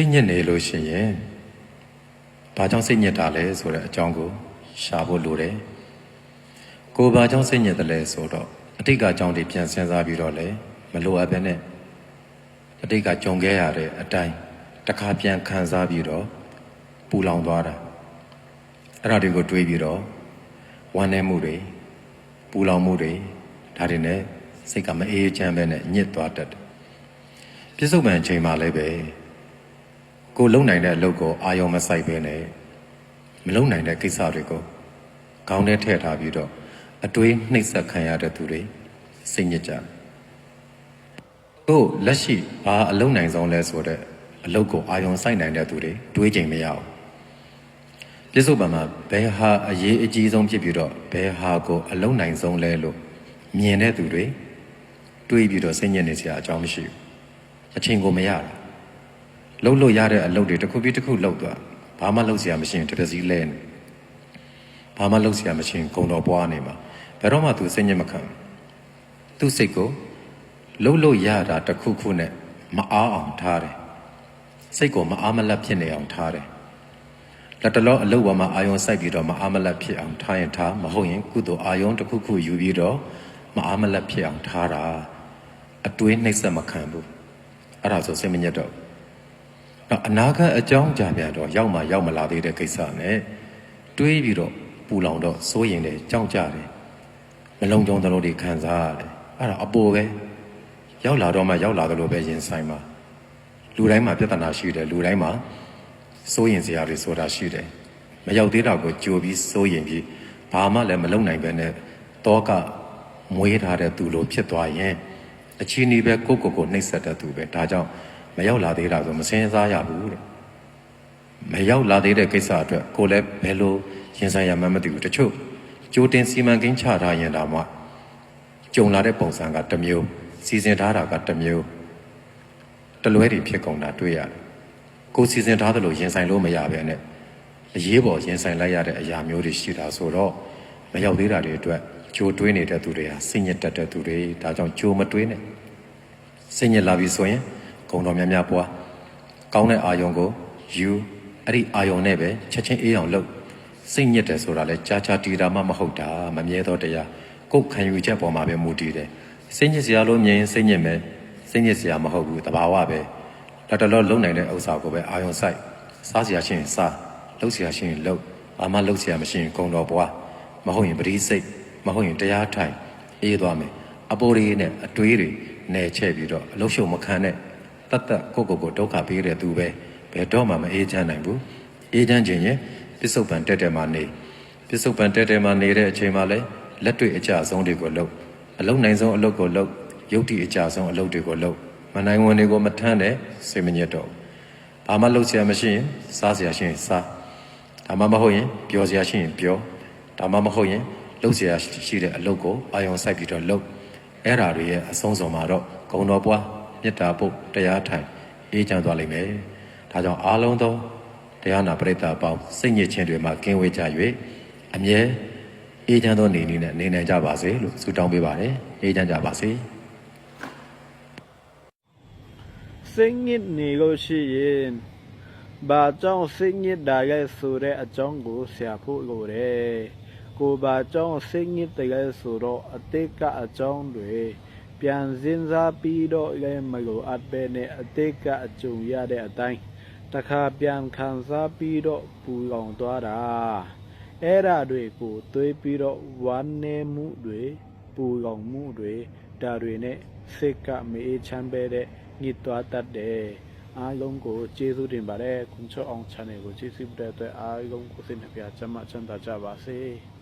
စိတ်ညစ်နေလို့ရှိရင်ဘာကြောင့်စိတ်ညစ်တာလဲဆိုတဲ့အကြောင်းကိုရှာဖို့လိုတယ်ကိုယ်ဘာကြောင့်စိတ်ညစ်တယ်လဲဆိုတော့အတိတ်ကအကြောင်းတွေပြန်စဉ်းစားပြီးတော့လေမလိုအပ်ပဲနဲ့အတိတ်ကကြုံခဲ့ရတဲ့အတိုင်းတစ်ခါပြန်ခံစားပြီးတော့ပူလောင်သွားတာအဲ့ဒါတွေကိုတွေးပြီးတော့ဝမ်းနည်းမှုတွေပူလောင်မှုတွေဒါတွေနဲ့စိတ်ကမအေးချမ်းပဲနဲ့ညစ်သွားတတ်တယ်ပြစ္ဆုတ်ပံအချိန်မှလည်းပဲ ကိုယ်လုံနိုင်တဲ့အလုပ်ကိုအာရုံမစိုက်ဘဲနဲ့မလုံနိုင်တဲ့ကိစ္စတွေကိုခေါင်းထဲထည့်ထားပြီးတော့အတွေးနှိပ်စက်ခံရတဲ့သူတွေစိတ်ညစ်ကြတယ်။တို့လက်ရှိဘာအလုံနိုင်ဆုံးလဲဆိုတဲ့အလုပ်ကိုအာရုံစိုက်နိုင်တဲ့သူတွေတွေးချိန်မရအောင်ပြစ္ဆုတ်ပံမှာဘယ်ဟာအရေးအကြီးဆုံးဖြစ်ပြီးတော့ဘယ်ဟာကိုအလုံနိုင်ဆုံးလဲလို့မြင်တဲ့သူတွေတွေးပြီးတော့စိတ်ညစ်နေစရာအကြောင်းမရှိဘူး။အချိန်ကိုမရတာ။ လှုပ်လို့ရတဲ့အလုပ်တွေတစ်ခုပြီးတစ်ခုလှုပ်သွားဘာမှလှုပ်စရာမရှိရင်တစ်ပစီလဲနေဘာမှလှုပ်စရာမရှိရင်ဂုံတော်ပွားနေမှာဘယ်တော့မှသူစိတ်ညစ်မခံဘူးသူစိတ်ကိုလှုပ်လို့ရတာတစ်ခုခုနဲ့မအားအောင်ထားတယ်စိတ်ကိုမအားမလတ်ဖြစ်နေအောင်ထားတယ်လက်တလောအလုပ်ပေါ်မှာအာယုံစိုက်ပြီးတော့မအားမလတ်ဖြစ်အောင်ထားရင်ထားမဟုတ်ရင်ကုသိုလ်အာယုံတစ်ခုခုယူပြီးတော့မအားမလတ်ဖြစ်အောင်ထားတာအတွေးနှိမ့်ဆက်မခံဘူးအဲ့ဒါဆိုစိတ်မညစ်တော့ ဘူးတော့အနာဂတ်အကြောင်းကြာပြန်တော့ရောက်မှရောက်မလာသေးတဲ့ကိစ္စနဲ့တွေးပြီးတော့ပူလောင်တော့စိုးရင်တယ်ကြောက်ကြတယ်မလုံးကြုံသလိုတွေခံစားရတယ်အဲ့ဒါအပေါ်ပဲရောက်လာတော့မှရောက်လာသလိုပဲရင်ဆိုင်မှာလူတိုင်းမှာပြဿနာရှိတယ်လူတိုင်းမှာစိုးရင်စရာတွေဆိုတာရှိတယ်မရောက်သေးတာကိုကြိုပြီးစိုးရင်ပြီးဘာမှလည်းမလုံနိုင်ပဲနဲ့တောကမွေးထားတဲ့သူလိုဖြစ်သွားရင်အချီးနီးပဲကိုယ့်ကိုယ်ကိုနှိပ်စက်တဲ့သူပဲဒါကြောင့် မရောက်လာသေးတာဆိုမစင်စားရဘူးတဲ့မရောက်လာသေးတဲ့ကိစ္စအတွက်ကိုယ်လည်းဘယ်လိုရင်ဆိုင်ရမှန်းမသိဘူးတချို့ကြိုတင်စီမံကိန်းချထားရင်ဒါမှကြုံလာတဲ့ပုံစံကတစ်မျိုးစီစဉ်ထားတာကတစ်မျိုးတလွဲတွေဖြစ်ကုန်တာတွေ့ရတယ်ကိုယ်စီစဉ်ထားသလိုရင်ဆိုင်လို့မရဘဲနဲ့အရေးပေါ်ရင်ဆိုင်လိုက်ရတဲ့အရာမျိုးတွေရှိတာဆိုတော့မရောက်သေးတာတွေအတွက်ကြိုတွေးနေတဲ့သူတွေဟာစိတ်ညစ်တတ်တဲ့သူတွေဒါကြောင့်ကြိုမတွေးနဲ့စိတ်ညစ်လာပြီဆိုရင် ဂုံတော်များများပွားကောင်းတဲ့အာယုံကိုယူအဲ့ဒီအာယုံနဲ့ပဲချက်ချင်းအေးအောင်လုပ်စိတ်ညစ်တယ်ဆိုတာလဲကြာကြာတီတာမှမဟုတ်တာမမြဲတော့တရားကိုယ်ခံယူချက်ပေါ်မှာပဲမူတည်တယ်စိတ်ညစ်စရာလို့မြင်ရင်စိတ်ညစ်မယ်စိတ်ညစ်စရာမဟုတ်ဘူးတဘာဝပဲတော်တော်လုံးနိုင်တဲ့ဥစ္စာကိုပဲအာယုံဆိုင်စားစရာရှိရင်စားလှုပ်စရာရှိရင်လှုပ်ဘာမှလှုပ်စရာမရှိရင်ဂုံတော်ပွားမဟုတ်ရင်ပရိစိတ်မဟုတ်ရင်တရားထိုင်အေးသွားမယ်အပိုးလေးနဲ့အတွေးတွေနယ်ချဲ့ပြီးတော့အလုရှုံမခံနဲ့ တတ်တတ်ကိုကိုကိုဒုက္ခပေးတဲ့သူပဲဘယ်တော့မှမအေးချမ်းနိုင်ဘူးအေးချမ်းခြင်းရင်ပစ္စုပန်တက်တက်မှနေပစ္စုပန်တက်တက်မှနေတဲ့အချိန်မှလည်းလက်တွေ့အကြဆုံးတွေကိုလုပ်အလုံးနိုင်ဆုံးအလုပ်ကိုလုပ်ယုတ်တိအကြဆုံးအလုပ်တွေကိုလုပ်မနိုင်ဝင်တွေကိုမထမ်းတဲ့စိတ်မညစ်တော့ဘာမှလုပ်စရာမရှိရင်စားစရာရှိရင်စားဒါမှမဟုတ်ရင်ပျော်စရာရှိရင်ပျော်ဒါမှမဟုတ်ရင်လုပ်စရာရှိတဲ့အလုပ်ကိုအာယုံစိုက်ပြီးတော့လုပ်အဲ့ဓာတွေရဲ့အဆုံးစွန်မှာတော့ဂုံတော်ပွား မေတ္တာပုတ်တရားထိုင်အေးချမ်းသွားလိမ့်မယ်။ဒါကြောင့်အားလုံးသောတရားနာပရိသတ်အပေါင်းစိတ်ညစ်ခြင်းတွေမှာကင်းဝေးကြ၍အမြဲအေးချမ်းသောနေနည်းနဲ့နေနိုင်ကြပါစေလို့ဆုတောင်းပေးပါတယ်။အေးချမ်းကြပါစေ။စိတ်ညစ်နေလို့ရှိရင်ဘာကြောင့်စိတ်ညစ်တာလဲဆိုတဲ့အကြောင်းကိုဆရာဖို့လိုတယ်ကိုဘာကြောင့်စိတ်ညစ်တယ်လဲဆိုတော့အတိတ်ကအကြောင်းတွေ ပြန်စဉ်းစားပြီးတော့လည်းမလိုအပ်ပဲနဲ့အတိတ်ကအကြုံရတဲ့အတိုင်းတခါပြန်ခံစားပြီးတော့ပူလောင်သွားတာအဲ့ဓာတွေကိုတွေးပြီးတော့ဝမ်းနည်းမှုတွေပူလောင်မှုတွေဒါတွေနဲ့စိတ်ကမအေးချမ်းပဲတဲ့ညစ်သွားတတ်တယ်အားလုံးကိုကျေးဇူးတင်ပါတယ်ခွန်ချောအောင် channel ကိုကျေးဇူးပြုတဲ့အတွက်အားလုံးကိုစိတ်နှပြချမ်းသာချမ်းသာကြပါစေ။